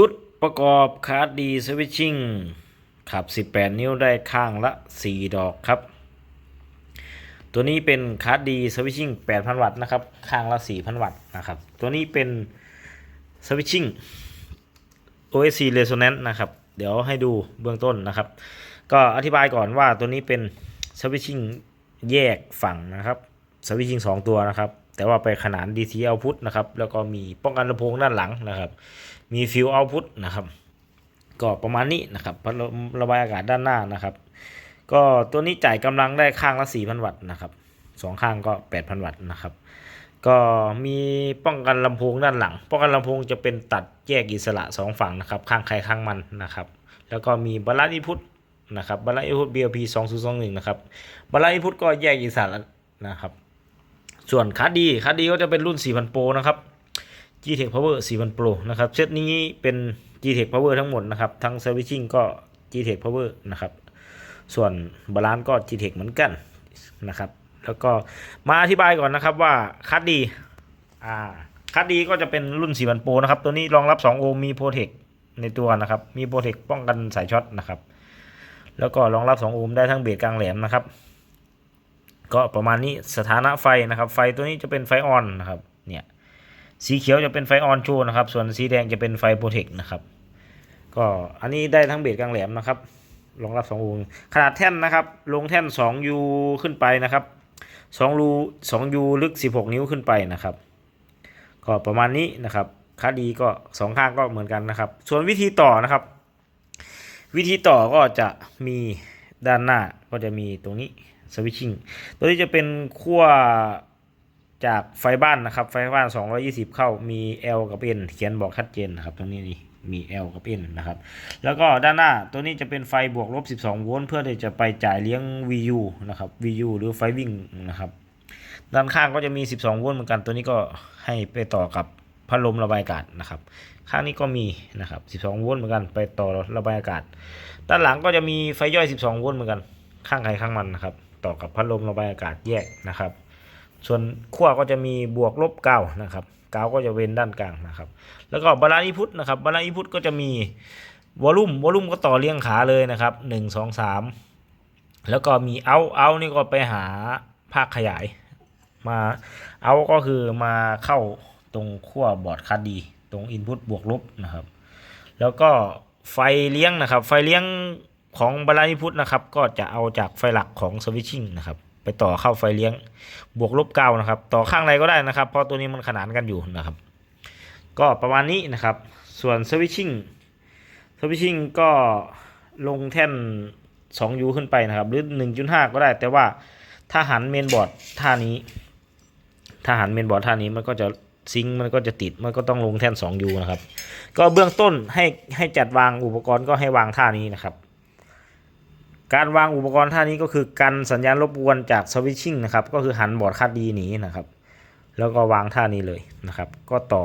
ชุดประกอบคาร์ดดีสวิตชิ่งขับ 18 นิ้วได้ข้างละ 4 ดอกครับ ตัวนี้เป็นคาร์ดดีสวิตชิ่ง8,000 วัตต์นะครับ ข้างละ 4,000 วัตต์นะครับ ตัวนี้เป็นสวิตชิ่ง OSC Resonance นะครับ เดี๋ยวให้ดูเบื้องต้นนะครับ ก็อธิบายก่อนว่าตัวนี้เป็นสวิตชิ่งแยกฝั่งนะครับสวิตชิ่ง2ตัวนะครับ แต่ว่าไปขนาน DC output นะครับ แล้วก็มีป้องกันลำโพงด้านหลังนะครับ มีฟิวเอาพุตนะครับ ก็ประมาณนี้นะครับพัดลมระบายอากาศด้านหน้านะครับ ก็ตัวนี้จ่ายกำลังได้ข้างละ 4,000 วัตต์นะครับสองข้างก็ 8,000 วัตต์นะครับ ก็มีป้องกันลำโพงด้านหลัง ป้องกันลำโพงจะเป็นตัดแยกอิสระ 2 ฝั่งนะครับ ข้างใครข้างมันนะครับ แล้วก็มีบาลานซ์อินพุตนะครับบาลานซ์อินพุต BLP 2021 นะครับบาลานซ์อินพุตก็แยกอิสระนะครับ ส่วนคาร์ดดีคาร์ดดีก็จะเป็นรุ่น 4,000 Pro นะครับ G-Tech Power 4,000 Pro นะครับเซตนี้เป็น G-Tech Power ทั้งหมดนะครับ ทั้ง Servicing ก็ G-Tech Power นะครับ ส่วนบาลานซ์ก็ G-Tech เหมือนกันนะครับ แล้วก็มาอธิบายก่อนนะครับว่าคัดดีอ่าคัดดีก็จะเป็นรุ่น 4,000 Pro นะครับ ตัวนี้รองรับ 2 โอห์มมีโปรเทคในตัวนะครับ มีโปรเทคป้องกันสายช็อตนะครับ แล้วก็รองรับ 2 โอห์มได้ทั้งเบสกลางแหลมนะครับ ก็ประมาณนี้สถานะไฟนะครับ ไฟตัวนี้จะเป็นไฟออนนะครับเนี่ยสีเขียวจะเป็นไฟออนชว์นะครับ ส่วนสีแดงจะเป็นไฟโปรเทคนะครับ ก็อันนี้ได้ทั้งเบสกลางแหลมนะครับรองรับ2รูขนาดแท่นนะครับ ลงแท่น 2U ขึ้นไปนะครับ 2 รู 2U ลึก 16 นิ้วขึ้นไปนะครับ ก็ประมาณนี้นะครับค่าดีก็สองข้างก็เหมือนกันนะครับ ส่วนวิธีต่อนะครับ วิธีต่อก็จะมีด้านหน้าก็จะมีตรงนี้ สวิตชิ่งตัวนี้จะเป็นขั้วจากไฟบ้านนะครับ ไฟบ้าน 220 เข้ามี L กับ N เขียนบอกชัดเจนนะครับตรงนี้นี่มี L กับ N นะครับ แล้วก็ด้านหน้าตัวนี้จะเป็นไฟบวกลบ 12 โวลต์เพื่อที่จะไปจ่ายเลี้ยง VU นะครับ VU หรือไฟวิ่งนะครับ ด้านข้างก็จะมี 12 โวลต์เหมือนกัน ตัวนี้ก็ให้ไปต่อกับพัดลมระบายอากาศนะครับ ข้างนี้ก็มีนะครับ 12 โวลต์เหมือนกัน ไปต่อระบายอากาศ ด้านหลังก็จะมีไฟย่อย 12 โวลต์เหมือนกัน ข้างใครข้างมันนะครับ ต่อกับพัดลมระบายอากาศแยกนะครับ ส่วนขั้วก็จะมีบวกลบเก้านะครับเก้าก็จะเว้นด้านกลางนะครับ แล้วก็บาลานซ์อินพุตนะครับบาลานซ์อินพุตก็จะมีวอลลุ่มวอลลุ่มก็ต่อเรียงขาเลยนะครับหนึ่งสองสามแล้วก็มีเอาเอานี่ก็ไปหาภาคขยาย มาเอาก็คือมาเข้าตรงขั้วบอร์ดคาร์ดดี ตรงอินพุตบวกลบนะครับ แล้วก็ไฟเลี้ยงนะครับ ไฟเลี้ยง ของบาลานิพุตนะครับ ก็จะเอาจากไฟหลักของสวิตชิ่งนะครับ ไปต่อเข้าไฟเลี้ยงบวกลบเก้านะครับ ต่อข้างในก็ได้นะครับ เพราะตัวนี้มันขนานกันอยู่นะครับ ก็ประมาณนี้นะครับ ส่วนสวิตชิ่งสวิตชิ่งก็ลงแท่น 2U ขึ้นไปนะครับ หรือ 1.5 ก็ได้ แต่ว่าถ้าหันเมนบอร์ดท่านี้ ถ้าหันเมนบอร์ดท่านี้มันก็จะซิงมันก็จะติดมันก็ต้องลงแท่น 2U นะครับ ก็เบื้องต้นให้ให้จัดวางอุปกรณ์ก็ให้วางท่านี้นะครับ การวางอุปกรณ์ท่านี้ก็คือกันสัญญาณรบกวนจากสวิตชิ่งนะครับ ก็คือหันบอร์ดคาดดีหนีนะครับ แล้วก็วางท่านี้เลยนะครับ ก็ต่อ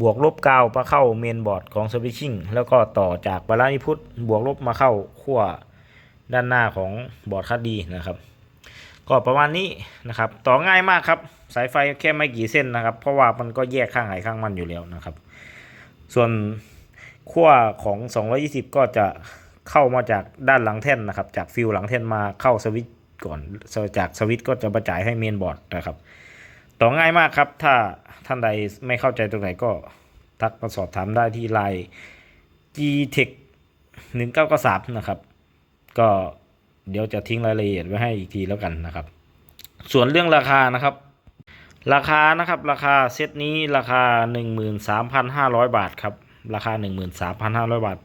บวกลบกาวมาเข้าเมนบอร์ดของสวิตชิ่งแล้วก็ต่อจากบาลานิพุตบวกลบมาเข้าขั้วด้านหน้าของบอร์ดคาดดีนะครับ ก็ประมาณนี้นะครับ ต่อง่ายมากครับ สายไฟแค่ไม่กี่เส้นนะครับ เพราะว่ามันก็แยกข้างไหนข้างมันอยู่แล้วนะครับ ส่วนขั้วของ 220 ก็จะ เข้ามาจากด้านหลังแท่นนะครับ จากฟิวหลังแท่นมาเข้าสวิตก่อนจากสวิตก็จะประจ่ายให้เมนบอร์ดนะครับ ต่อง่ายมากครับ ถ้าท่านใดไม่เข้าใจตรงไหนก็ทักมาสอบถามได้ที่ไลน์ gtech 1993นะครับ ก็เดี๋ยวจะทิ้งรายละเอียดไว้ให้อีกทีแล้วกันนะครับ ส่วนเรื่องราคานะครับ ราคานะครับราคาเซตนี้ราคา 13,500 บาทครับ ราคา 13,500 บาท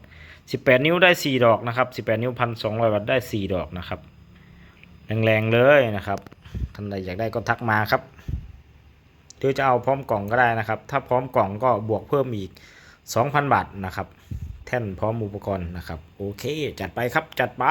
18 นิ้วได้ 4 ดอกนะครับ 18 นิ้ว 1,200บาทได้ 4 ดอกนะครับ แรงๆเลยนะครับท่านใดอยากได้ก็ทักมาครับหรือจะเอาพร้อมกล่องก็ได้นะครับ ถ้าพร้อมกล่องก็บวกเพิ่มอีก 2,000 บาทนะครับ แท่นพร้อมอุปกรณ์นะครับ โอเค จัดไปครับ จัดไป